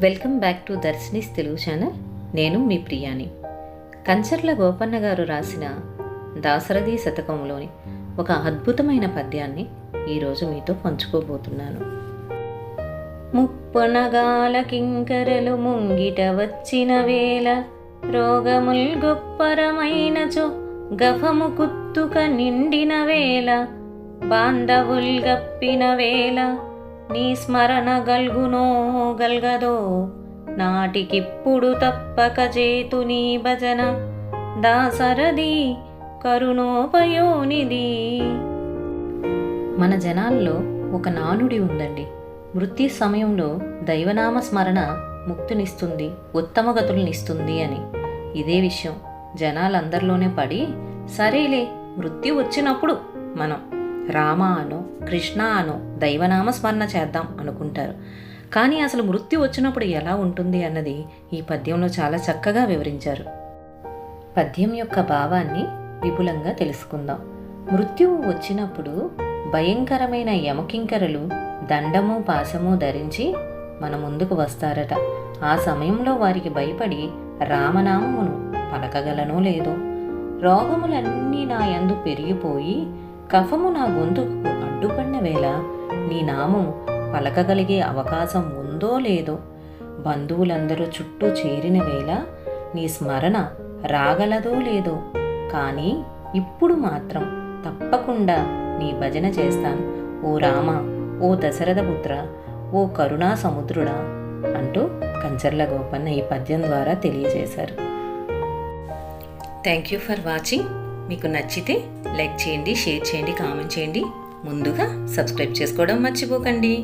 Welcome back to దర్శనిస్ Telugu channel. నేను మీ ప్రియాని. కంచర్ల గోపన్న గారు రాసిన దాసరథి శతకంలోని ఒక అద్భుతమైన పద్యాన్ని ఈరోజు మీతో పంచుకోబోతున్నాను. ముప్పనగాల కింకరలు ముంగిట వచ్చిన వేళ రోగముల్ గొప్పరమైనచో గఫము కుత్తుక నిండిన వేళ బాంధవుల్ గప్పిన వేళ నీ స్మరణ గల్గునో గల్గదో. నాటికిప్పుడు తప్పక చేతు నీ భజన. దాసరది కరుణోపయోనిది. మన జనాల్లో ఒక నానుడి ఉందండి. మృత్యు సమయంలో దైవనామ స్మరణ ముక్తినిస్తుంది ఉత్తమ గతులనిస్తుంది అని. ఇదే విషయం జనాలందరిలోనే పడి సరేలే మృత్యు వచ్చినప్పుడు మనం. రామ అనో కృష్ణ అనో దైవనామ స్మరణ చేద్దాం అనుకుంటారు. కానీ అసలు మృత్యు వచ్చినప్పుడు ఎలా ఉంటుంది అన్నది ఈ పద్యంలో చాలా చక్కగా వివరించారు. పద్యం యొక్క భావాన్ని విపులంగా తెలుసుకుందాం. మృత్యువు వచ్చినప్పుడు భయంకరమైన యమకింకరలు దండము పాశము ధరించి మన ముందుకు వస్తారట. ఆ సమయంలో వారికి భయపడి రామనామమును పలకగలనో లేదో రోగములన్నీ నా యందు పెరిగిపోయి కఫము నా గొంతుకు అడ్డుపడిన వేళ నీ నామం పలకగలిగే అవకాశం ఉందో లేదో బంధువులందరూ చుట్టూ చేరిన వేళ నీ స్మరణ రాగలదో లేదో కానీ ఇప్పుడు మాత్రం తప్పకుండా నీ భజన చేస్తాను. ఓ రామ ఓ దశరథ పుత్ర ఓ కరుణా సముద్రుడా అంటూ కంచర్ల గోపన్న ఈ పద్యం ద్వారా తెలియజేశారు. థ్యాంక్ యూ ఫర్ వాచింగ్ మీకు నచ్చితే లైక్ చేయండి షేర్ చేయండి కామెంట్ చేయండి. ముందుగా సబ్స్క్రైబ్ చేసుకోవడం మర్చిపోకండి.